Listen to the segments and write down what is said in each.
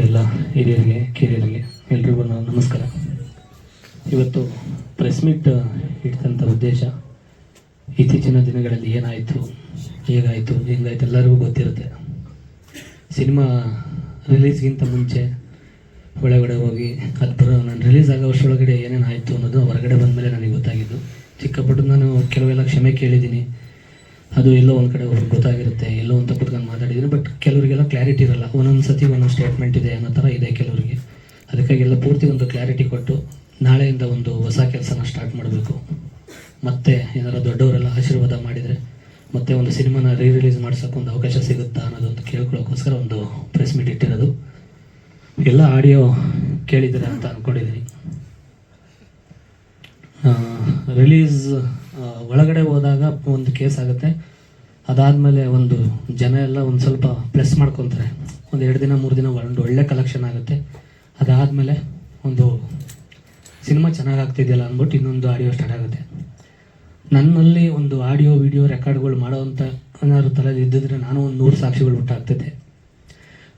ಎಲ್ಲ ಹಿರಿಯರಿಗೆ, ಕಿರಿಯರಿಗೆ ಎಲ್ರಿಗೂ ನಾನು ನಮಸ್ಕಾರ. ಇವತ್ತು ಪ್ರೆಸ್ ಮೀಟ್ ಇಟ್ಟಂಥ ಉದ್ದೇಶ ಇತ್ತೀಚಿನ ದಿನಗಳಲ್ಲಿ ಏನಾಯಿತು, ಹೇಗಾಯಿತು, ಹೆಂಗಾಯ್ತು ಎಲ್ಲರಿಗೂ ಗೊತ್ತಿರುತ್ತೆ. ಸಿನಿಮಾ ರಿಲೀಸ್ಗಿಂತ ಮುಂಚೆ ಒಳಗಡೆ ಹೋಗಿ ಅದು ನಾನು ರಿಲೀಸ್ ಆಗೋ ವರ್ಷದೊಳಗಡೆ ಏನೇನು ಆಯಿತು ಅನ್ನೋದು ಹೊರಗಡೆ ಬಂದಮೇಲೆ ನನಗೆ ಗೊತ್ತಾಗಿದ್ದು. ಚಿಕ್ಕ ಪುಟ್ಟ ನಾನು ಕೆಲವೆಲ್ಲ ಕ್ಷಮೆ ಕೇಳಿದ್ದೀನಿ. ಅದು ಎಲ್ಲೋ ಒಂದು ಕಡೆ ಅವ್ರಿಗೆ ಗೊತ್ತಾಗಿರುತ್ತೆ, ಎಲ್ಲೋ ಅಂತ ಕುತ್ಕೊಂಡು ಮಾತಾಡಿದ್ರು ಬಟ್ ಕೆಲವರಿಗೆಲ್ಲ ಕ್ಲಾರಿಟಿ ಇರಲ್ಲ. ಒಂದೊಂದು ಸತಿ ಒಂದೊಂದು ಸ್ಟೇಟ್ಮೆಂಟ್ ಇದೆ ಅನ್ನೋ ಥರ ಇದೆ ಕೆಲವರಿಗೆ. ಅದಕ್ಕಾಗಿ ಎಲ್ಲ ಪೂರ್ತಿ ಒಂದು ಕ್ಲಾರಿಟಿ ಕೊಟ್ಟು ನಾಳೆಯಿಂದ ಒಂದು ಹೊಸ ಕೆಲಸನ ಸ್ಟಾರ್ಟ್ ಮಾಡಬೇಕು. ಮತ್ತೆ ಏನಾರ ದೊಡ್ಡವರೆಲ್ಲ ಆಶೀರ್ವಾದ ಮಾಡಿದರೆ, ಮತ್ತೆ ಒಂದು ಸಿನಿಮಾನ ರೀ ರಿಲೀಸ್ ಮಾಡ್ಸೋಕೆ ಒಂದು ಅವಕಾಶ ಸಿಗುತ್ತಾ ಅನ್ನೋದು ಒಂದು ಕೇಳ್ಕೊಳ್ಳೋಕ್ಕೋಸ್ಕರ ಒಂದು ಪ್ರೆಸ್ ಮೀಟ್ ಇಟ್ಟಿರೋದು. ಎಲ್ಲ ಆಡಿಯೋ ಕೇಳಿದ್ದೀರಾ ಅಂತ ಅಂದ್ಕೊಂಡಿದ್ದೀನಿ ರಿಲೀಸ್ ಒಳಗಡೆ ಹೋದಾಗ ಒಂದು ಕೇಸ್ ಆಗುತ್ತೆ. ಅದಾದಮೇಲೆ ಒಂದು ಜನ ಎಲ್ಲ ಒಂದು ಸ್ವಲ್ಪ ಪ್ಲಸ್ ಮಾಡ್ಕೊತಾರೆ. ಒಂದು ಎರಡು ದಿನ, ಮೂರು ದಿನ ಒಂದು ಒಳ್ಳೆ ಕಲೆಕ್ಷನ್ ಆಗುತ್ತೆ. ಅದಾದಮೇಲೆ ಒಂದು ಸಿನಿಮಾ ಚೆನ್ನಾಗಿ ಆಗ್ತಿದೆಯಲ್ಲ ಅಂದ್ಬಿಟ್ಟು ಇನ್ನೊಂದು ಆಡಿಯೋ ಸ್ಟಾರ್ಟ್ ಆಗುತ್ತೆ. ನನ್ನಲ್ಲಿ ಒಂದು ಆಡಿಯೋ ವಿಡಿಯೋ ರೆಕಾರ್ಡ್ಗಳು ಮಾಡೋವಂಥ ಏನಾದ್ರು ತಲೆಯಲ್ಲಿ ಇದ್ದಿದ್ರೆ ನಾನು ಒಂದು ನೂರು ಸಾಕ್ಷಿಗಳು ಹುಟ್ಟಾಗ್ತಿದ್ದೆ.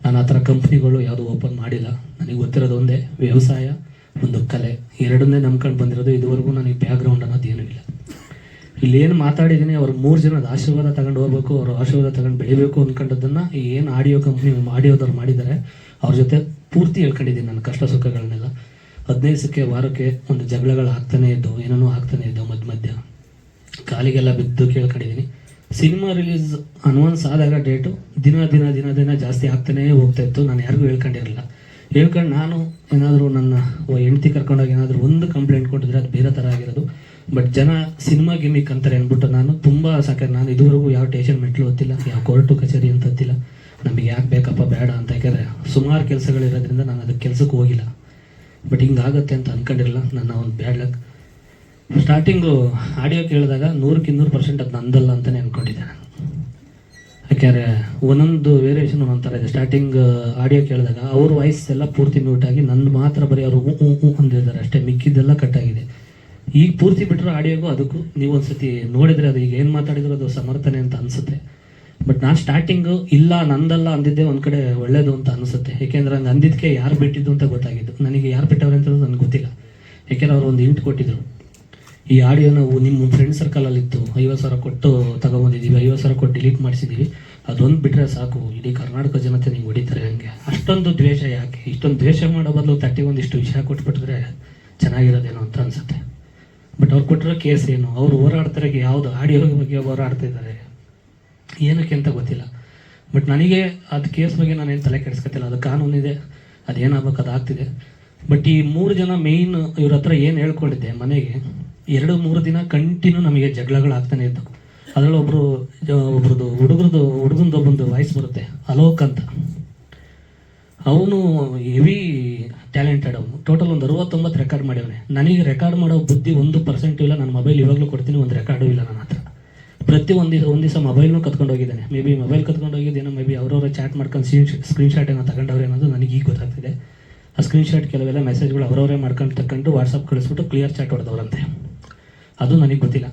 ನಾನು ಆ ಥರ ಕಂಪ್ನಿಗಳು ಯಾವುದು ಓಪನ್ ಮಾಡಿಲ್ಲ. ನನಗೆ ಗೊತ್ತಿರೋದು ಒಂದೇ ವ್ಯವಸಾಯ, ಒಂದು ಕಲೆ. ಎರಡನ್ನೇ ನಂಬ್ಕೊಂಡು ಬಂದಿರೋದು ಇದುವರೆಗೂ ನನಗೆ ಬ್ಯಾಕ್ಗ್ರೌಂಡ್ ಅನ್ನೋದು ಏನೂ ಇಲ್ಲ. ಇಲ್ಲಿ ಏನು ಮಾತಾಡಿದ್ದೀನಿ ಅವ್ರು ಮೂರು ಜನದ ಆಶೀರ್ವಾದ ತಗೊಂಡು ಹೋಗ್ಬೇಕು, ಅವ್ರ ಆಶೀರ್ವಾದ ತಗೊಂಡು ಬೆಳಿಬೇಕು ಈ ಏನು ಆಡಿಯೋ ಕಂಪ್ನಿ ಆಡಿಯೋದವ್ರು ಮಾಡಿದ್ದಾರೆ ಅವ್ರ ಜೊತೆ ಪೂರ್ತಿ ಹೇಳ್ಕೊಂಡಿದ್ದೀನಿ ನನ್ನ ಕಷ್ಟ ಸುಖಗಳನ್ನೆಲ್ಲ. ಹದಿನೈದು ಸಕ್ಕೆ ವಾರಕ್ಕೆ ಒಂದು ಜಗಳಗಳು ಆಗ್ತಾನೆ ಇದ್ದವು, ಏನೇನೋ ಆಗ್ತಾನೆ ಇದ್ದವು ಮಧ್ಯ ಮಧ್ಯ. ಕಾಲಿಗೆಲ್ಲ ಬಿದ್ದು ಕೇಳ್ಕೊಂಡಿದ್ದೀನಿ ಸಿನಿಮಾ ರಿಲೀಸ್ ಅನ್ವಾನ್ಸ್ ಆದಾಗ ಡೇಟು ದಿನ ದಿನ ದಿನ ದಿನ ಜಾಸ್ತಿ ಆಗ್ತಾನೇ ಹೋಗ್ತಾ ಇತ್ತು, ನಾನು ಯಾರಿಗೂ ಹೇಳ್ಕೊಂಡಿರಲಿಲ್ಲ. ಹೇಳ್ಕೊಂಡು ನಾನು ಏನಾದರೂ ನನ್ನ ಹೆಂಡತಿ ಕರ್ಕೊಂಡೋಗಿ ಏನಾದರೂ ಒಂದು ಕಂಪ್ಲೇಂಟ್ ಕೊಟ್ಟಿದ್ರೆ ಅದು ಬೇರೆ ಥರ ಆಗಿರೋದು ಬಟ್ ಜನ ಸಿನಿಮಾ ಗಿಮಿಕ್ ಅಂತಾರೆ ಅಂದ್ಬಿಟ್ಟು ನಾನು ತುಂಬ ಸಾಕಾರೆ ನಾನು ಇದುವರೆಗೂ ಯಾವ ಟೇಷನ್ ಮೆಟ್ಲು ಹೊತ್ತಿಲ್ಲ, ಯಾವ ಕೋರ್ಟು ಕಚೇರಿ ಅಂತ ಹತ್ತಿಲ್ಲ. ನಮಗೆ ಯಾಕೆ ಬೇಕಪ್ಪ, ಬೇಡ ಅಂತ ಯಾಕಂದರೆ ಸುಮಾರು ಕೆಲಸಗಳಿರೋದ್ರಿಂದ ನಾನು ಅದಕ್ಕೆ ಕೆಲಸಕ್ಕೆ ಹೋಗಿಲ್ಲ. ಬಟ್ ಹಿಂಗಾಗತ್ತೆ ಅಂತ ಅಂದ್ಕೊಂಡಿರಲಿಲ್ಲ ನನ್ನ ಒಂದು ಬ್ಯಾಡ್ ಲಕ್ ಸ್ಟಾರ್ಟಿಂಗು ಆಡಿಯೋ ಕೇಳಿದಾಗ ನೂರಕ್ಕೆ ಇನ್ನೂರು ಪರ್ಸೆಂಟ್ ಅದು ನಂದಲ್ಲ ಅಂತಲೇ ಅಂದ್ಕೊಂಡಿದ್ದೆ ನಾನು. ಯಾಕೆಂದರೆ ಒಂದೊಂದು ವೇರಿಯೇಷನ್ ಒಂದೊಂದು ಥರ ಇದೆ. ಸ್ಟಾರ್ಟಿಂಗ್ ಆಡಿಯೋ ಕೇಳಿದಾಗ ಅವ್ರ ವಾಯ್ಸ್ ಎಲ್ಲ ಪೂರ್ತಿ ಮ್ಯೂಟ್ ಆಗಿ ನಂದು ಮಾತ್ರ ಬರೀ ಅವರು ಹ್ಞೂ ಹ್ಞೂ ಅಂದಿದ್ದಾರೆ ಅಷ್ಟೇ. ಮಿಕ್ಕಿದ್ದೆಲ್ಲ ಕಟ್ಟಾಗಿದೆ ಈಗ ಪೂರ್ತಿ ಬಿಟ್ಟರೆ ಆಡಿಯೋಗೂ ಅದಕ್ಕೂ ನೀವು ಒಂದ್ಸತಿ ನೋಡಿದರೆ ಅದು ಈಗ ಏನು ಮಾತಾಡಿದ್ರು ಅದು ಸಮರ್ಥನೆ ಅಂತ ಅನಿಸುತ್ತೆ. ಬಟ್ ನಾನು ಸ್ಟಾರ್ಟಿಂಗು ಇಲ್ಲ, ನಂದಲ್ಲ ಅಂದಿದ್ದೆ ಒಂದು ಕಡೆ ಒಳ್ಳೇದು ಅಂತ ಅನಿಸುತ್ತೆ. ಏಕೆಂದ್ರೆ ಹಂಗೆ ಅಂದಿದ್ದಕ್ಕೆ ಯಾರು ಬಿಟ್ಟಿದ್ದು ಅಂತ ಗೊತ್ತಾಗಿದ್ದು. ನನಗೆ ಯಾರು ಬಿಟ್ಟವ್ರೆ ಅಂತ ನನಗೆ ಗೊತ್ತಿಲ್ಲ. ಏಕೆಂದ್ರೆ ಅವ್ರು ಒಂದು ಇಂಟ್ ಕೊಟ್ಟಿದ್ರು. ಈ ಆಡಿಯೋ ನಾವು ನಿಮ್ಮ ಫ್ರೆಂಡ್ ಸರ್ಕಲಲ್ಲಿ ಇತ್ತು. ಐವತ್ತು ಸಾವಿರ ಕೊಟ್ಟು ತಗೊಂಬಂದಿದ್ದೀವಿ ಐವತ್ತು ಸಾವಿರ ಕೊಟ್ಟು ಡಿಲೀಟ್ ಮಾಡಿಸಿದ್ದೀವಿ ಅದೊಂದು ಬಿಟ್ಟರೆ ಸಾಕು. ಇಡೀ ಕರ್ನಾಟಕ ಜನತೆ ನೀವು ಹೊಡಿತಾರೆ ಹಂಗೆ ಅಷ್ಟೊಂದು ದ್ವೇಷ ಯಾಕೆ? ಇಷ್ಟೊಂದು ದ್ವೇಷ ಮಾಡೋ ಬದಲು ತಟ್ಟಿ ಒಂದಿಷ್ಟು ವಿಷಯ ಕೊಟ್ಬಿಟ್ರೆ ಚೆನ್ನಾಗಿರೋದೇನೋ ಅಂತ ಅನ್ಸುತ್ತೆ. ಬಟ್ ಅವ್ರು ಕೊಟ್ಟಿರೋ ಕೇಸ್ ಏನು? ಅವ್ರು ಹೋರಾಡ್ತಾರೆ ಯಾವುದು ಆಡಿಯೋ ಬಗ್ಗೆ ಹೋರಾಡ್ತಾ ಇದ್ದಾರೆ. ಏನಕ್ಕೆ ಅಂತ ಗೊತ್ತಿಲ್ಲ. ಬಟ್ ನನಗೆ ಅದು ಕೇಸ್ ಬಗ್ಗೆ ನಾನೇನು ತಲೆ ಕೆಡಿಸ್ಕೊತಿಲ್ಲ. ಅದು ಕಾನೂನಿದೆ ಅದೇನಾಗಬೇಕು ಅದು ಆಗ್ತಿದೆ. ಬಟ್ ಈ ಮೂರು ಜನ ಮೇಯ್ನ್ ಇವ್ರ ಹತ್ರ ಏನು ಹೇಳ್ಕೊಂಡಿದ್ದೆ ಮನೆಗೆ, ಎರಡು ಮೂರು ದಿನ ಕಂಟಿನ್ಯೂ ನಮಗೆ ಜಗಳಗಳು ಆಗ್ತಾನೆ ಇದ್ದವು. ಅದರಲ್ಲಿ ಒಬ್ಬರು ಒಬ್ರದ್ದು ಹುಡುಗರದು ಹುಡುಗಂದು ಒಬ್ಬೊಂದು ವಾಯ್ಸ್ ಬರುತ್ತೆ, ಅಲೋಕ್ ಅಂತ. ಅವನು ಹೆವಿ ಟ್ಯಾಲೆಂಟೆಡ್ ಅವನು. ಟೋಟಲ್ ಒಂದು ಅರವತ್ತೊಂಬತ್ತು ರೆಕಾರ್ಡ್ ಮಾಡ್ಯವನೆ ನನಗೆ ರೆಕಾರ್ಡ್ ಮಾಡೋ ಬುದ್ಧಿ ಒಂದು ಪರ್ಸೆಂಟ್ ಇಲ್ಲ, ನನ್ನ ಮೊಬೈಲ್ ಇವಾಗಲೂ ಕೊಡ್ತೀನಿ, ಒಂದು ರೆಕಾರ್ಡು ಇಲ್ಲ ನನ್ನ ಹತ್ರ. ಪ್ರತಿ ಒಂದು ದಿವಸ ಒಂದು ದಿವಸ ಮೊಬೈಲ್ನೂ ಕತ್ಕೊಂಡು ಮೇ ಬಿ ಮೊಬೈಲ್ ಕತ್ಕೊಂಡು ಹೋಗಿದ್ದೇನೋ ಮೇ ಬಿ ಅವ್ರವ್ರ ಚಾಟ್ ಮಾಡ್ಕೊಂಡು ಸ್ಕ್ರೀನ್ ಸ್ಕ್ರೀನ್ ಶಾಟ್ ಏನೋ ತಗೊಂಡವ್ರೆ ಅನ್ನೋದು ನನಗೆ ಈಗ ಗೊತ್ತಾಗ್ತಿದೆ. ಆ ಸ್ಕ್ರೀನ್ ಶಾಟ್ ಕೆಲವೆಲ್ಲ ಮೆಸೇಜ್ಗಳು ಅವರವರೇ ಮಾಡ್ಕೊಂಡು ತಗೊಂಡು ವಾಟ್ಸಪ್ ಕಳಿಸ್ಬಿಟ್ಟು ಕ್ಲಿಯರ್ ಚಾಟ್ ಹೊಡೆದವ್ರಂತೆ. ಅದು ನನಗೆ ಗೊತ್ತಿಲ್ಲ.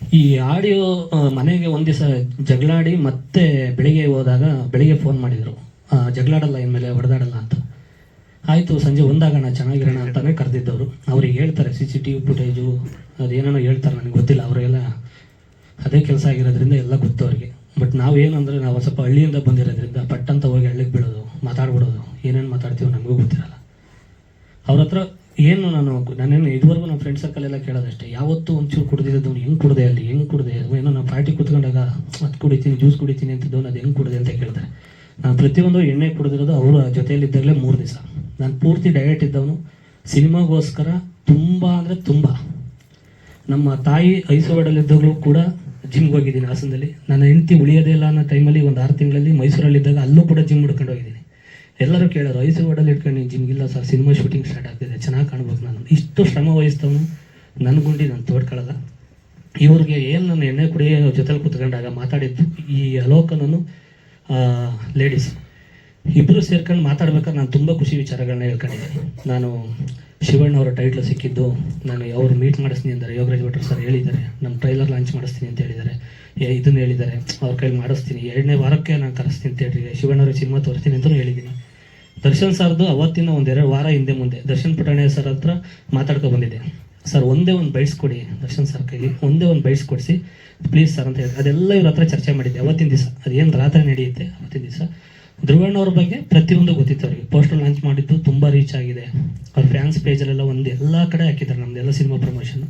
ಈ ಆಡಿಯೋ ಮನೆಗೆ ಒಂದು ದಿವಸ ಜಗಳಾಡಿ ಮತ್ತೆ ಬೆಳಿಗ್ಗೆ ಹೋದಾಗ, ಬೆಳಿಗ್ಗೆ ಫೋನ್ ಮಾಡಿದರು. ಜಗಳಾಡಲ್ಲ ಇನ್ಮೇಲೆ ಹೊಡೆದಾಡಲ್ಲ ಅಂತ. ಆಯಿತು, ಸಂಜೆ ಒಂದಾಗೋಣ ಚೆನ್ನಾಗಿರೋಣ ಅಂತಾನೆ ಕರೆದಿದ್ದವರು. ಅವ್ರಿಗೆ ಹೇಳ್ತಾರೆ C C T V footage ಅದೇನೇನೋ ಹೇಳ್ತಾರೆ, ನನಗೆ ಗೊತ್ತಿಲ್ಲ, ಅವರೆಲ್ಲ ಅದೇ ಕೆಲಸ ಆಗಿರೋದ್ರಿಂದ ಎಲ್ಲ ಗೊತ್ತು ಅವ್ರಿಗೆ. ಬಟ್ ನಾವೇನಂದ್ರೆ, ನಾವು ಸ್ವಲ್ಪ ಹಳ್ಳಿಯಿಂದ ಬಂದಿರೋದ್ರಿಂದ, ಪಟ್ಟಂತ ಹೋಗಿ ಹಳ್ಳಿಗೆ ಬೀಳೋದು, ಮಾತಾಡ್ಬಿಡೋದು, ಏನೇನು ಮಾತಾಡ್ತೀವೋ ನಮಗೂ ಗೊತ್ತಿರಲ್ಲ. ಅವ್ರ ಹತ್ರ ಏನು ನಾನು, ನಾನೇನು ಇದುವರೆಗೂ ನಮ್ಮ ಫ್ರೆಂಡ್ ಸರ್ಕಲ್ ಎಲ್ಲ ಕೇಳೋದಷ್ಟೇ, ಯಾವತ್ತೂ ಒಂಚೂರು ಕುಡ್ದಿದ್ದವನು ಹೆಂಗೆ ಕುಡಿದೆ ಅಲ್ಲಿ, ಹೆಂಗೆ ಕುಡಿದೆ? ಏನೋ ನಾವು ಪಾರ್ಟಿ ಕುತ್ಕೊಂಡಾಗ ಅದು ಕುಡಿತೀನಿ ಜ್ಯೂಸ್ ಕುಡಿತೀನಿ ಅಂತಿದ್ದವನು ಅದು ಹೆಂಗೆ ಕುಡಿದೆ ಅಂತ ಕೇಳ್ತಾರೆ. ನಾನು ಪ್ರತಿಯೊಂದು ಎಣ್ಣೆ ಕುಡಿದಿರೋದು ಅವರ ಜೊತೆಯಲ್ಲಿದ್ದಾಗಲೇ ಮೂರು ದಿವಸ. ನಾನು ಪೂರ್ತಿ ಡಯಟ್ ಇದ್ದವನು. ಸಿನಿಮಾಗೋಸ್ಕರ ತುಂಬ ಅಂದರೆ ತುಂಬ. ನಮ್ಮ ತಾಯಿ ಐಸೋಡಲ್ಲಿದ್ದಾಗಲೂ ಕೂಡ ಜಿಮ್ಗೆ ಹೋಗಿದ್ದೀನಿ ಹಾಸನದಲ್ಲಿ. ನನ್ನ ಹೆಂಡತಿ ಉಳಿಯೋದೇ ಇಲ್ಲ ಅನ್ನೋ ಟೈಮಲ್ಲಿ ಒಂದು ಆರು ತಿಂಗಳಲ್ಲಿ ಮೈಸೂರಲ್ಲಿದ್ದಾಗ ಅಲ್ಲೂ ಕೂಡ ಜಿಮ್ ಹುಡ್ಕೊಂಡು ಹೋಗಿದ್ದೀನಿ. ಎಲ್ಲರೂ ಕೇಳೋರು ಐಸವಾಡಲ್ಲಿ ಇಟ್ಕೊಂಡು ನೀನು ಜಿಮ್ಗಿಲ್ಲ ಸರ್ ಸಿನಿಮಾ ಶೂಟಿಂಗ್ ಸ್ಟಾರ್ಟ್ ಆಗ್ತಿದೆ, ಚೆನ್ನಾಗಿ ಕಾಣ್ಬೇಕು ನಾನು. ಇಷ್ಟು ಶ್ರಮ ವಹಿಸ್ತವನು ನನ್ನ ಗುಂಡಿ, ನಾನು ತೋಡ್ಕೊಳ್ಳಲ್ಲ ಇವ್ರಿಗೆ ಏನು ನನ್ನ ಎಣ್ಣೆ ಕುಡಿಯೋ ಜೊತೆಲಿ ಕೂತ್ಕೊಂಡಾಗ ಮಾತಾಡಿದ್ದು ಈ ಅಲೋಕನನ್ನು ಲೇಡೀಸ್ ಇಬ್ಬರು ಸೇರ್ಕೊಂಡು ಮಾತಾಡ್ಬೇಕಾದ್ರೆ ನಾನು ತುಂಬ ಖುಷಿ ವಿಚಾರಗಳನ್ನ ಹೇಳ್ಕೊಂಡಿದ್ದೀನಿ. ನಾನು ಶಿವಣ್ಣ ಅವರ ಟೈಟ್ಲ್ ಸಿಕ್ಕಿದ್ದು, ನಾನು ಅವ್ರು ಮೀಟ್ ಮಾಡಿಸ್ತೀನಿ ಅಂದರೆ, ಯೋಗರಾಜ್ ಭಟ್ರು ಸರ್ ಹೇಳಿದ್ದಾರೆ, ನಮ್ಮ ಟ್ರೈಲರ್ ಲಾಂಚ್ ಮಾಡಿಸ್ತೀನಿ ಅಂತ ಹೇಳಿದ್ದಾರೆ. ಇದನ್ನು ಹೇಳಿದ್ದಾರೆ, ಅವ್ರ ಕೈಲಿ ಮಾಡಿಸ್ತೀನಿ, ಎರಡನೇ ವಾರಕ್ಕೆ ನಾನು ಕರೆಸ್ತೀನಿ ಅಂತ ಹೇಳಿ ಶಿವಣ್ಣ ಅವ್ರಿಗೆ ಸಿನಿಮಾ ತೋರಿಸ್ತೀನಿ ಅಂತಲೂ ಹೇಳಿದ್ದೀನಿ. ದರ್ಶನ್ ಸರ್ದು ಅವತ್ತಿನ ಒಂದೆರಡು ವಾರ ಹಿಂದೆ ಮುಂದೆ, ದರ್ಶನ್ ಪುಟಾಣೆ ಸರ್ ಹತ್ರ ಮಾತಾಡ್ಕೊ ಬಂದಿದ್ದೆ. ಸರ್, ಒಂದೇ ಒಂದು ಬೈಟ್ಸ್ ಕೊಡಿ ದರ್ಶನ್ ಸರ್ ಕೈಲಿ, ಒಂದೇ ಒಂದು ಬೈಟ್ಸ್ ಕೊಡಿಸಿ ಪ್ಲೀಸ್ ಸರ್ ಅಂತ ಹೇಳಿ, ಅದೆಲ್ಲ ಇವ್ರ ಹತ್ರ ಚರ್ಚೆ ಮಾಡಿದ್ದೆ ಅವತ್ತಿನ ದಿವಸ. ಅದೇನು ರಾತ್ರಿ ನಡೆಯುತ್ತೆ ಅವತ್ತಿನ ದಿವಸ? ಧ್ರುವಣ್ಣವ್ರ ಬಗ್ಗೆ ಪ್ರತಿಯೊಂದು ಗೊತ್ತಿತ್ತು ಅವ್ರಿಗೆ. ಪೋಸ್ಟರ್ ಲಾಂಚ್ ಮಾಡಿದ್ದು ತುಂಬ ರೀಚ್ ಆಗಿದೆ. ಅವ್ರ ಫ್ಯಾನ್ಸ್ ಪೇಜಲ್ಲೆಲ್ಲ ಒಂದು ಎಲ್ಲ ಕಡೆ ಹಾಕಿದ್ದಾರೆ ನಮ್ದೆಲ್ಲ ಸಿನಿಮಾ ಪ್ರಮೋಷನ್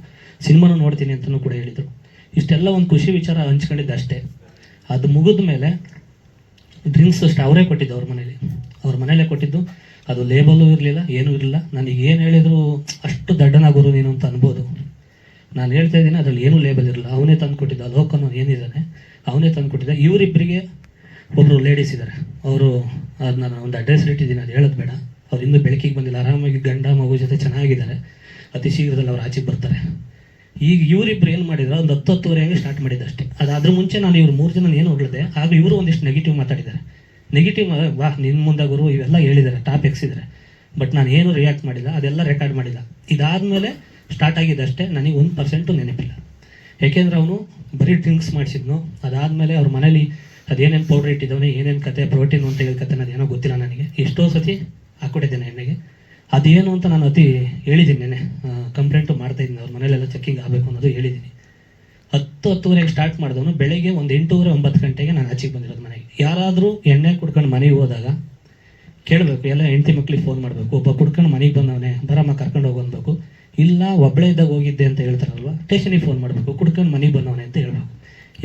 ಸಿನಿಮಾನು ನೋಡ್ತೀನಿ ಅಂತಲೂ ಕೂಡ ಹೇಳಿದರು. ಇಷ್ಟೆಲ್ಲ ಒಂದು ಖುಷಿ ವಿಚಾರ ಹಂಚ್ಕೊಂಡಿದ್ದೆ ಅಷ್ಟೇ. ಅದು ಮುಗಿದ ಮೇಲೆ ಡ್ರಿಂಕ್ಸ್ ಅಷ್ಟು ಅವರೇ ಕೊಟ್ಟಿದ್ದು ಅವ್ರ ಮನೇಲಿ. ಅವ್ರ ಮನೇಲೇ ಕೊಟ್ಟಿದ್ದು. ಅದು ಲೇಬಲು ಇರಲಿಲ್ಲ, ಏನೂ ಇರಲಿಲ್ಲ. ನನಗೆ ಏನು ಹೇಳಿದ್ರು ಅಷ್ಟು ದಡ್ಡನಾಗೋರು ನೀನು ಅಂತ ಅನ್ಬೋದು. ನಾನು ಹೇಳ್ತಾ ಇದ್ದೀನಿ, ಅದರಲ್ಲಿ ಏನೂ ಲೇಬಲ್ ಇರಲಿಲ್ಲ. ಅವನೇ ತಂದು ಕೊಟ್ಟಿದ್ದ ಲೋಕನು ಏನಿದ್ದಾನೆ ಅವನೇ ತಂದು ಕೊಟ್ಟಿದ್ದ ಇವರಿಬ್ಬರಿಗೆ ಒಬ್ಬರು ಲೇಡೀಸ್ ಇದ್ದಾರೆ ಅವರು ಅದನ್ನ ನಾನು ಒಂದು ಅಡ್ರೆಸ್ ಇಟ್ಟಿದ್ದೀನಿ, ಅದು ಹೇಳೋದು ಬೇಡ. ಅವ್ರು ಇನ್ನೂ ಬೆಳಕಿಗೆ ಬಂದಿಲ್ಲ, ಆರಾಮಾಗಿ ಗಂಡ ಮಗು ಜೊತೆ ಚೆನ್ನಾಗಿದ್ದಾರೆ. ಅತಿ ಶೀಘ್ರದಲ್ಲಿ ಅವ್ರು ಆಚೆಗೆ ಬರ್ತಾರೆ. ಈಗ ಇವರಿಬ್ರು ಏನು ಮಾಡಿದ್ರು, ಒಂದು ಹತ್ತು ಹತ್ತುವರೆ ಹಂಗೆ ಸ್ಟಾರ್ಟ್ ಮಾಡಿದ್ದು ಅಷ್ಟೇ. ಅದಾದ್ರ ಮುಂಚೆ ನಾನು ಇವ್ರು ಮೂರು ಜನ ಏನು ಹೊಗಳಿದೆ ಆಗ ಇವರು ಒಂದಿಷ್ಟು ನೆಗೆಟಿವ್ ಮಾತಾಡಿದ್ದಾರೆ. ನೆಗೆಟಿವ್ ವಾ ನಿನ್ನ ಮುಂದೆ ಗುರು, ಇವೆಲ್ಲ ಹೇಳಿದ್ದಾರೆ ಟಾಪ್ ಎಕ್ಸಿದ್ದಾರೆ ಬಟ್ ನಾನು ಏನು ರಿಯಾಕ್ಟ್ ಮಾಡಿಲ್ಲ, ಅದೆಲ್ಲ ರೆಕಾರ್ಡ್ ಮಾಡಿಲ್ಲ. ಇದಾದಮೇಲೆ ಸ್ಟಾರ್ಟ್ ಆಗಿದ್ದಷ್ಟೇ ನನಗೆ ಒಂದು ಪರ್ಸೆಂಟು ನೆನಪಿಲ್ಲ. ಯಾಕೆಂದ್ರೆ ಅವನು ಬರೀ ಡ್ರಿಂಕ್ಸ್ ಮಾಡಿಸಿದ್ನು. ಅದಾದಮೇಲೆ ಅವ್ರ ಮನೇಲಿ ಅದೇನೇನು ಪೌಡ್ರ್ ಇಟ್ಟಿದ್ದವನೇ, ಏನೇನು ಕತೆ ಪ್ರೋಟೀನ್ ಅಂತ ಹೇಳಿ ಕತೆ ಅದೇನೋ ಗೊತ್ತಿಲ್ಲ ನನಗೆ. ಎಷ್ಟೋ ಸತಿ ಹಾಕ್ಕೊಟ್ಟಿದ್ದೇನೆ ಎಣ್ಣೆಗೆ. ಅದೇನು ಅಂತ ನಾನು ಅತಿ ಹೇಳಿದ್ದೀನಿ ನೆನೆ ಕಂಪ್ಲೇಂಟು ಮಾಡ್ತಾ ಇದ್ದೀನಿ ಅವ್ರ ಮನೇಲೆಲ್ಲ ಚೆಕ್ಕಿಂಗ್ ಆಗಬೇಕು ಅನ್ನೋದು ಹೇಳಿದ್ದೀನಿ. ಹತ್ತು ಹತ್ತುವರೆಗೆ ಸ್ಟಾರ್ಟ್ ಮಾಡಿದವನು ಬೆಳಗ್ಗೆ ಒಂದು ಎಂಟೂವರೆ, ಒಂಬತ್ತು ಗಂಟೆಗೆ ನಾನು ಆಚೆಗೆ ಬಂದಿರೋದು ಮನೆಗೆ. ಯಾರಾದರೂ ಎಣ್ಣೆ ಕುಡ್ಕೊಂಡು ಮನೆಗೆ ಹೋದಾಗ ಕೇಳಬೇಕು, ಎಲ್ಲ ಹೆಂಡತಿ ಮಕ್ಳಿಗೆ ಫೋನ್ ಮಾಡಬೇಕು, ಒಬ್ಬ ಕುಡ್ಕೊಂಡು ಮನೆಗೆ ಬಂದವನೇ, ಬರಮ್ಮ ಕರ್ಕೊಂಡು ಹೋಗಿ ಅನ್ಬೇಕು ಇಲ್ಲ ಒಬ್ಬಳೇ ಇದ್ದಾಗ ಹೋಗಿದ್ದೆ ಅಂತ ಹೇಳ್ತಾರಲ್ವ ಸ್ಟೇಷನಿಗೆ ಫೋನ್ ಮಾಡಬೇಕು, ಕುಡ್ಕೊಂಡು ಮನೆಗೆ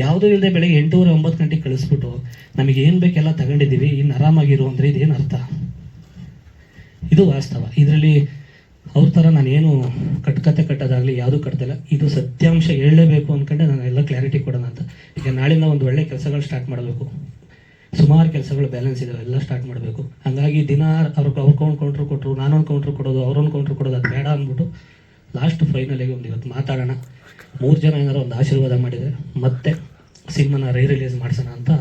ಯಾವುದೂ ಇಲ್ಲದೆ ಬೆಳಗ್ಗೆ ಎಂಟೂವರೆ, ಒಂಬತ್ತು ಗಂಟೆಗೆ ಕಳಿಸ್ಬಿಟ್ಟು ನಮಗೆ ಏನು ಬೇಕೆಲ್ಲ ತಗೊಂಡಿದ್ದೀವಿ, ಇನ್ನು ಆರಾಮಾಗಿರು ಅಂದರೆ ಇದೇನು ಅರ್ಥ? ಇದು ವಾಸ್ತವ. ಇದರಲ್ಲಿ ಅವ್ರ ಥರ ನಾನೇನು ಕಟ್ಕತೆ ಕಟ್ಟೋದಾಗಲಿ ಯಾವುದೂ ಕಟ್ತಿಲ್ಲ ಇದು ಸತ್ಯಾಂಶ ಹೇಳಲೇಬೇಕು ಅಂದ್ಕೊಂಡೆ ನಾನು ಎಲ್ಲ ಕ್ಲಾರಿಟಿ ಕೊಡೋಣ ಅಂತ. ಈಗ ನಾಳಿಂದ ಒಂದು ಒಳ್ಳೆ ಕೆಲಸಗಳು ಸ್ಟಾರ್ಟ್ ಮಾಡಬೇಕು. ಸುಮಾರು ಕೆಲಸಗಳು ಬ್ಯಾಲೆನ್ಸ್ ಇದಾವೆ, ಎಲ್ಲ ಸ್ಟಾರ್ಟ್ ಮಾಡಬೇಕು. ಹಂಗಾಗಿ ದಿನ ಅವ್ರು ಕೌಂಟ್ ಕೌಂಟ್ರು ಕೊಟ್ಟರು ನಾನೊಂದು ಕೌಂಟ್ರ್ ಕೊಡೋದು, ಅವ್ರೊಂದು ಕೌಂಟ್ರ್ ಕೊಡೋದು, ಅದು ಬೇಡ ಅಂದ್ಬಿಟ್ಟು ಲಾಸ್ಟ್ ಫೈನಲಿಗೆ ಒಂದು ಇವತ್ತು ಮಾತಾಡೋಣ. ಮೂರು ಜನ ಏನಾರು ಒಂದು ಆಶೀರ್ವಾದ ಮಾಡಿದರೆ ಮತ್ತೆ ಸಿನಿಮಾನ ರೈ ರಿಲೀಸ್ ಮಾಡ್ಸೋಣ ಅಂತ